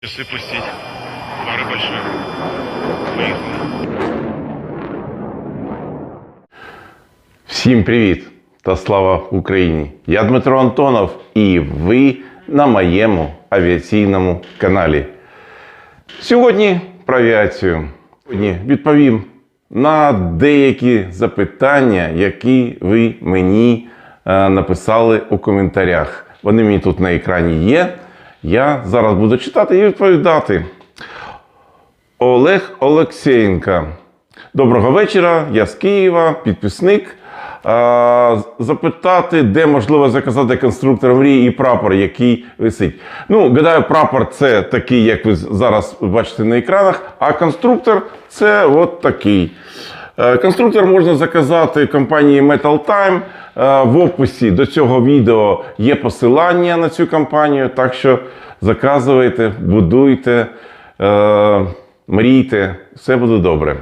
Если пустить. Пары большие. Поехали. Всім привіт та слава Україні! Я Дмитро Антонов і ви на моєму авіаційному каналі. Сьогодні про авіацію. Сьогодні відповім на деякі запитання, які ви мені е, написали у коментарях. Вони мені тут на екрані є. Я зараз буду читати і відповідати. Олег Олексєєнка. Доброго вечора. Я з Києва, підписник. Запитати, де можливо заказати конструктор мрії і прапор, який висить. Ну, гадаю, прапор це такий, як ви зараз бачите на екранах, а конструктор це от такий. Е, Конструктор можна заказати компанії Metal Time. Е, В описі до цього відео є посилання на цю компанію, так що заказуйте, будуйте, е, мрійте, все буде добре.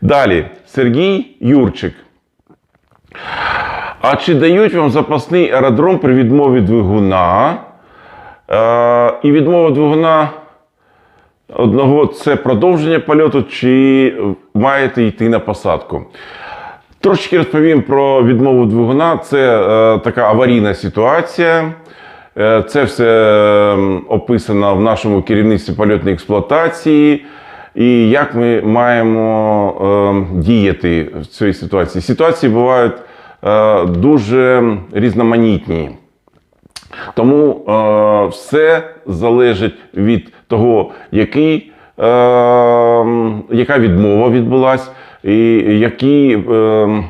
Далі, Сергій Юрчик. А чи дають вам запасний аеродром при відмові двигуна? Е, і відмова двигуна одного це продовження польоту, чи маєте йти на посадку? Трошечки розповім про відмову двигуна. Це е, така аварійна ситуація. Е, це все е, описано в нашому керівництві польотної експлуатації. І як ми маємо е, діяти в цій ситуації? Ситуації бувають е, дуже різноманітні. Тому е, все залежить від того, який, е, яка відмова відбулась, і які е,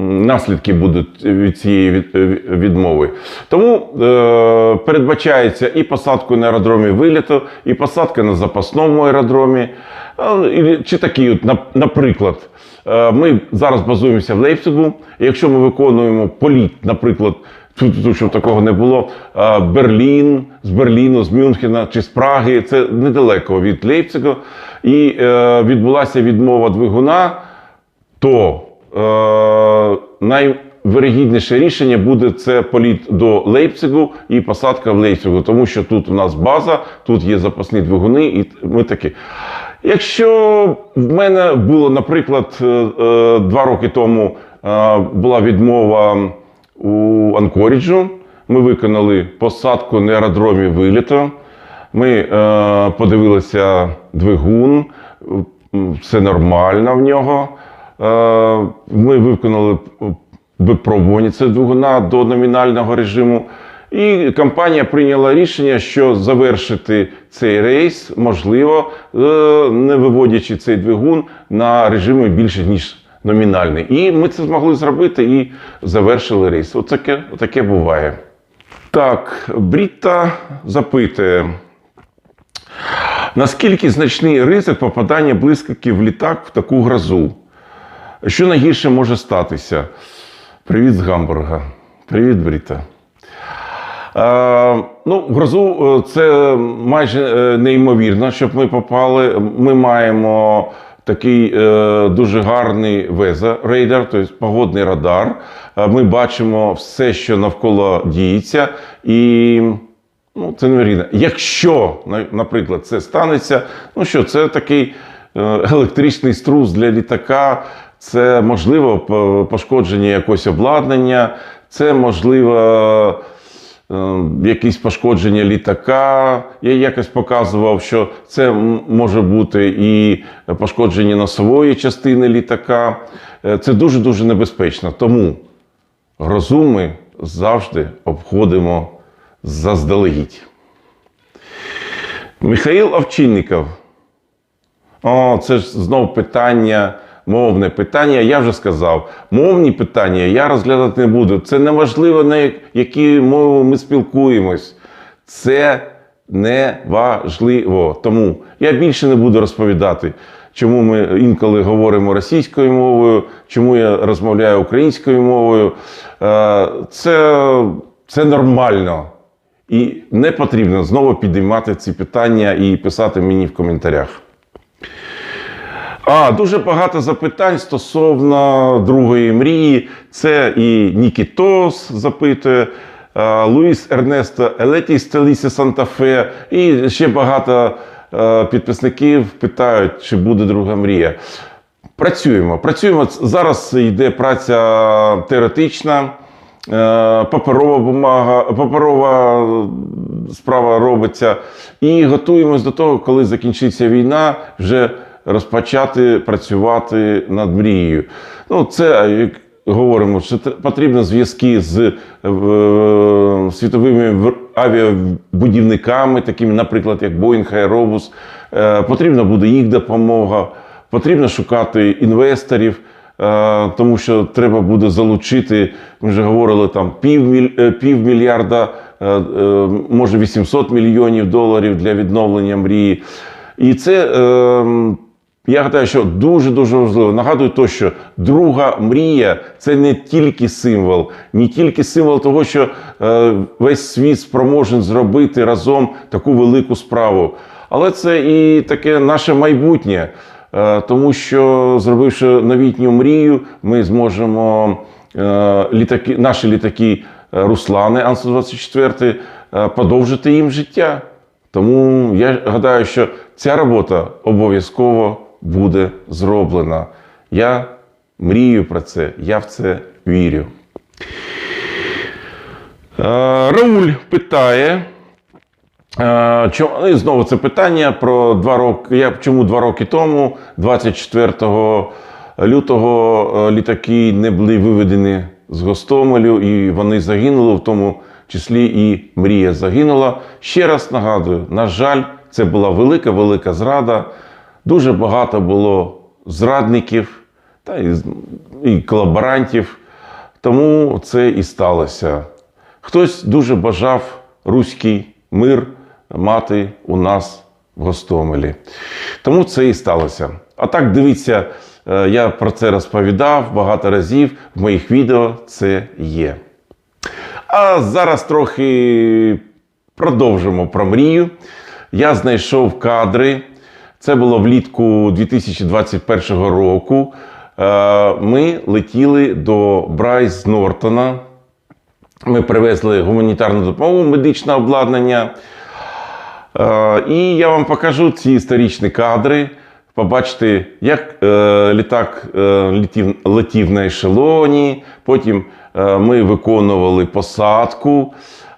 наслідки будуть від цієї відмови. Тому е, передбачається і посадку на аеродромі виліту, і посадка на запасному аеродромі. Е, Чи такий, от, наприклад, е, ми зараз базуємося в Лейпцигу. Якщо ми виконуємо політ, наприклад, тут, тут щоб такого не було, Берлін, з Берліну, з Мюнхена чи з Праги, це недалеко від Лейпцигу, і е, відбулася відмова двигуна, то е, найвирогідніше рішення буде це політ до Лейпцигу і посадка в Лейпцигу, тому що тут у нас база, тут є запасні двигуни, і ми такі. Якщо в мене було, наприклад, е, два роки тому була відмова у Анкоріджу, ми виконали посадку на аеродромі виліту. Ми е, подивилися двигун, все нормально в нього. Е, ми виконали випробування цього двигуна до номінального режиму. І компанія прийняла рішення, що завершити цей рейс можливо, е, не виводячи цей двигун на режими більше ніж номінальний. І ми це змогли зробити і завершили рейс. Отаке, отаке буває. Так, Брітта запитує. Наскільки значний ризик попадання блискавки в літак в таку грозу? Що найгірше може статися? Привіт з Гамбурга. Привіт, Бріта. Е, ну, грозу е, це майже е, неймовірно, щоб ми попали. Ми маємо такий е, дуже гарний веза рейдер, тобто погодний радар. Е, Ми бачимо все, що навколо діється, і ну, це невірно. Якщо, наприклад, це станеться, ну що, це такий е, електричний струс для літака, це можливо пошкодження якогось обладнання, це можливо. Е, Якісь пошкодження літака. Я якось показував, що це може бути і пошкодження носової частини літака. Е, Це дуже-дуже небезпечно. Тому грозу ми завжди обходимо заздалегідь. Михаїл Овчинников. О, це ж знову питання, мовне питання. Я вже сказав, мовні питання я розглядати не буду. Це не важливо, на як- які мови ми спілкуємось. Це не важливо. Тому я більше не буду розповідати, чому ми інколи говоримо російською мовою, чому я розмовляю українською мовою. Е, Це, це нормально. І не потрібно знову підіймати ці питання і писати мені в коментарях. А, дуже багато запитань стосовно другої мрії. Це і Нікітос запитує. Луїс Ернесто Елеті з Санта-Фе і ще багато підписників питають, чи буде друга мрія. Працюємо. Працюємо. Зараз йде праця теоретична, е, паперова бумага, паперова справа робиться. І готуємось до того, коли закінчиться війна, вже розпочати працювати над мрією. Ну, це як говоримо, що потрібно зв'язки з е, світовими авіабудівниками, такими, наприклад, як Boeing, Aerobus. Е, Потрібна буде їх допомога. Потрібно шукати інвесторів, е, тому що треба буде залучити, ми вже говорили, там півмільярда, може 800 мільйонів доларів для відновлення мрії. І це, е, я гадаю, що дуже-дуже важливо. Нагадую, то, що друга мрія це не тільки символ, не тільки символ того, що е, весь світ спроможен зробити разом таку велику справу. Але це і таке наше майбутнє. Е, Тому що, зробивши новітню мрію, ми зможемо е, літаки, наші літаки Руслани Ан-124 е, подовжити їм життя. Тому я гадаю, що ця робота обов'язково буде зроблена. Я мрію про це, я в це вірю. Е, Рауль питає. Е, чо- ну, знову це питання про два роки. Я чому два роки тому, 24 лютого, е, літаки не були виведені з Гостомелю, і вони загинули, в тому числі і мрія загинула. Ще раз нагадую: на жаль, це була велика, велика зрада. Дуже багато було зрадників та і, і колаборантів. Тому це і сталося. Хтось дуже бажав руський мир мати у нас в Гостомелі. Тому це і сталося. А так дивіться, е, я про це розповідав багато разів. В моїх відео це є. А зараз трохи продовжимо про мрію. Я знайшов кадри. Це було влітку 2021 року. Е, Ми летіли до Брайс Нортона. Ми привезли гуманітарну допомогу, медичне обладнання. Е, І я вам покажу ці історичні кадри. Побачите, як е, літак летів, летів на ешелоні. Потім ми виконували посадку.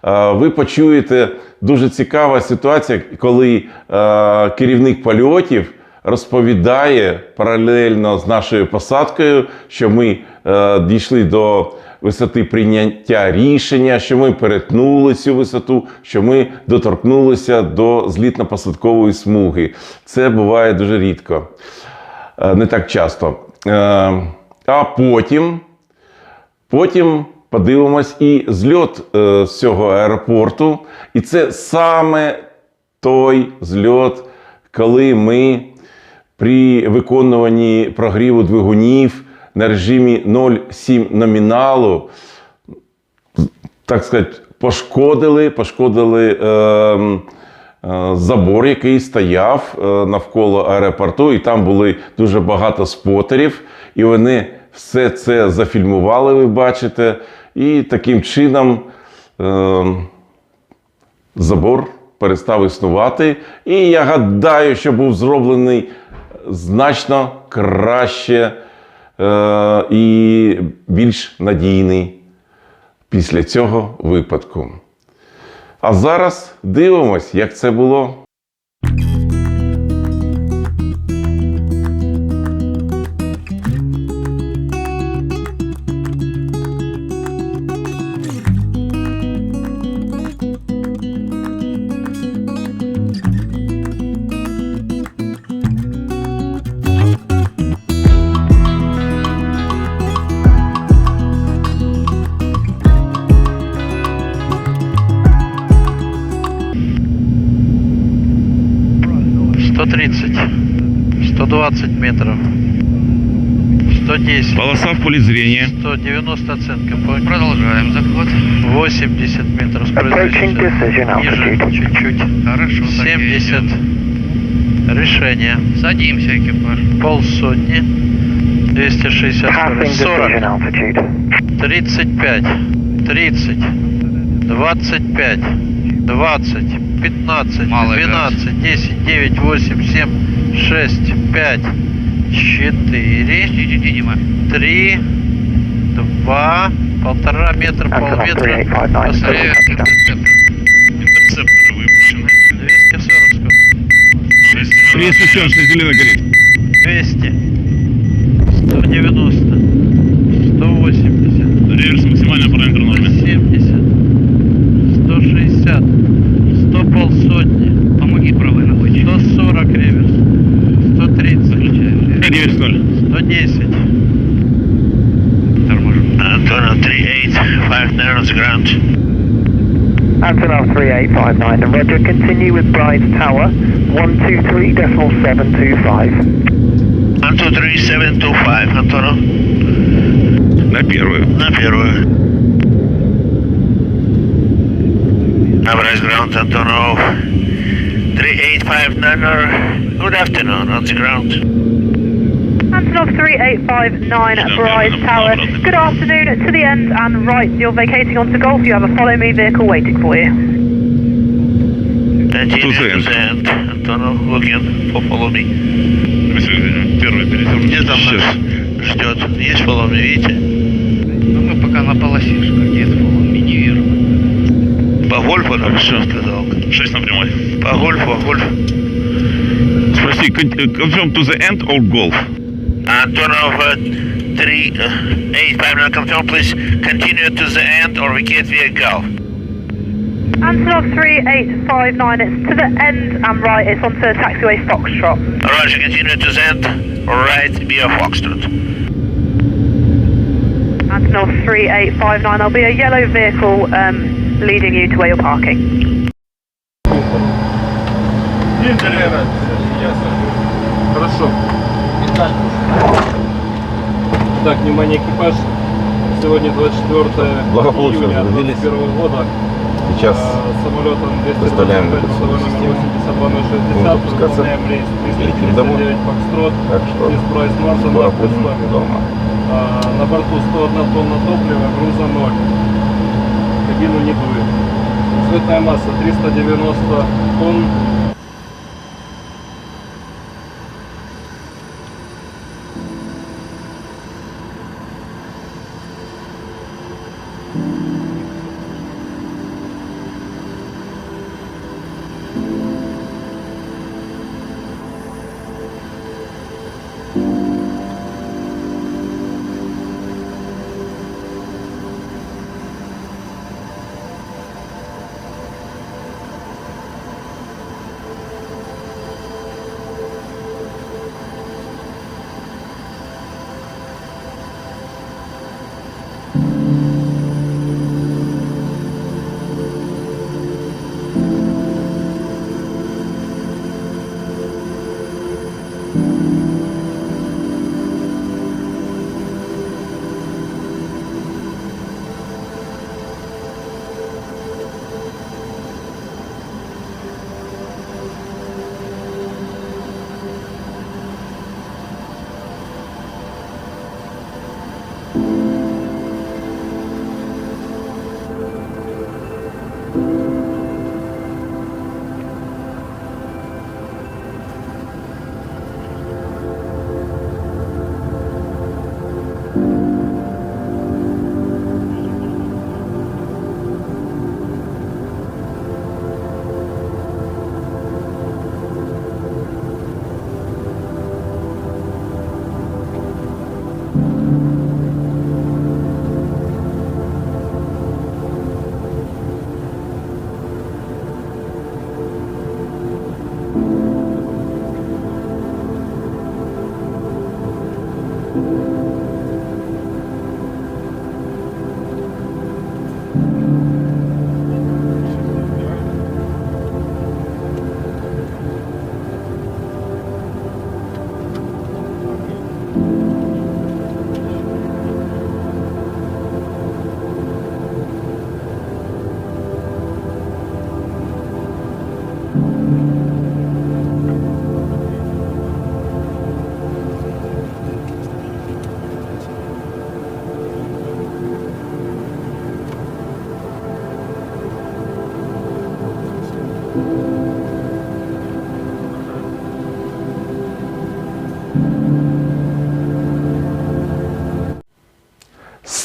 Е, ви почуєте дуже цікава ситуація, коли е, керівник польотів розповідає паралельно з нашою посадкою, що ми е, дійшли до висоти прийняття рішення, що ми перетнули цю висоту, що ми доторкнулися до злітно-посадкової смуги. Це буває дуже рідко, не так часто. А потім, потім подивимось і зльот е, з цього аеропорту. І це саме той зльот, коли ми при виконуванні прогріву двигунів на режимі 0,7 номіналу, так сказати, пошкодили, пошкодили е, е, забор, який стояв е, навколо аеропорту, і там були дуже багато спотерів, і вони все це зафільмували, ви бачите, і таким чином. Е, забор перестав існувати. І я гадаю, що був зроблений значно краще е, і більш надійний після цього випадку. А зараз дивимось, як це було. 120 метров. 110. Полоса в поле зрения. 190 оценка. Продолжаем заход. 80 метров с Ниже чуть-чуть. Хорошо. 70. Решение. Садимся, экипаж. Полсотни. 260. 40. 35. 30. 25. 20. 15. Малый 12. 10. 9. 8. 7 шесть, пять, четыре, три, два, полтора метра, полметра. После интерцептора выпущено. 240 скорость. 240, зеленый горит. 200. 190. 180. Реверс максимально параметр нормы. 70. 160. 100 полсотни. Помоги правый ногой. 140 реверс. 130, Реверс 0. 110. Торможу. Антона 3859 on the ground. Antonov 3859, Roger, continue with Bride's Tower, 123.725. Антон 3725, Антонов. На первую. На первую. Average ground, Antonov. 3859, good afternoon, on the ground. Antonov 3859 Bryce Tower. Good afternoon to the end and right. You're vacating onto Golf. You have a follow me vehicle waiting for you. Continue To the to the end, Antonov, looking for follow me. Первый перейдем. Где там Сейчас. нас ждет? Есть follow me, видите? Ну мы пока на полосишках. Нет, фолломи не верно. По гольфу, хорошо сказал. 6 на прямой. По гольфу, по гольфу. Спроси, confirm to the end or golf? Antonov uh, 3859, confirm please continue to the end or vacate via Gulf. Antonov 3859. It's to the end and right. It's onto taxiway Foxtrot. Roger, continue to the end, right via Foxtrot. Antonov 3859. There'll be a yellow vehicle um, leading you to where you're parking. Хорошо. Так, внимание, экипаж. Сегодня 24 Благополучно июня разгрузились. 2021 года. Сейчас А, самолетом доставляем 225 эвакуационную систему. 82 Будем запускаться. выполняем рейс Летим домой. 359 Фокстрот Так что из Прайс Марса дома. А, На борту 101 тонна топлива, груза 0. Кабину не дует. Взлетная масса 390 тонн.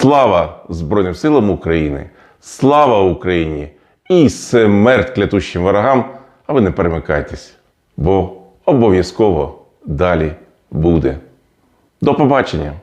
Слава Збройним силам України! Слава Україні! І смерть клятущим ворогам! А ви не перемикайтесь, бо обов'язково далі буде. До побачення!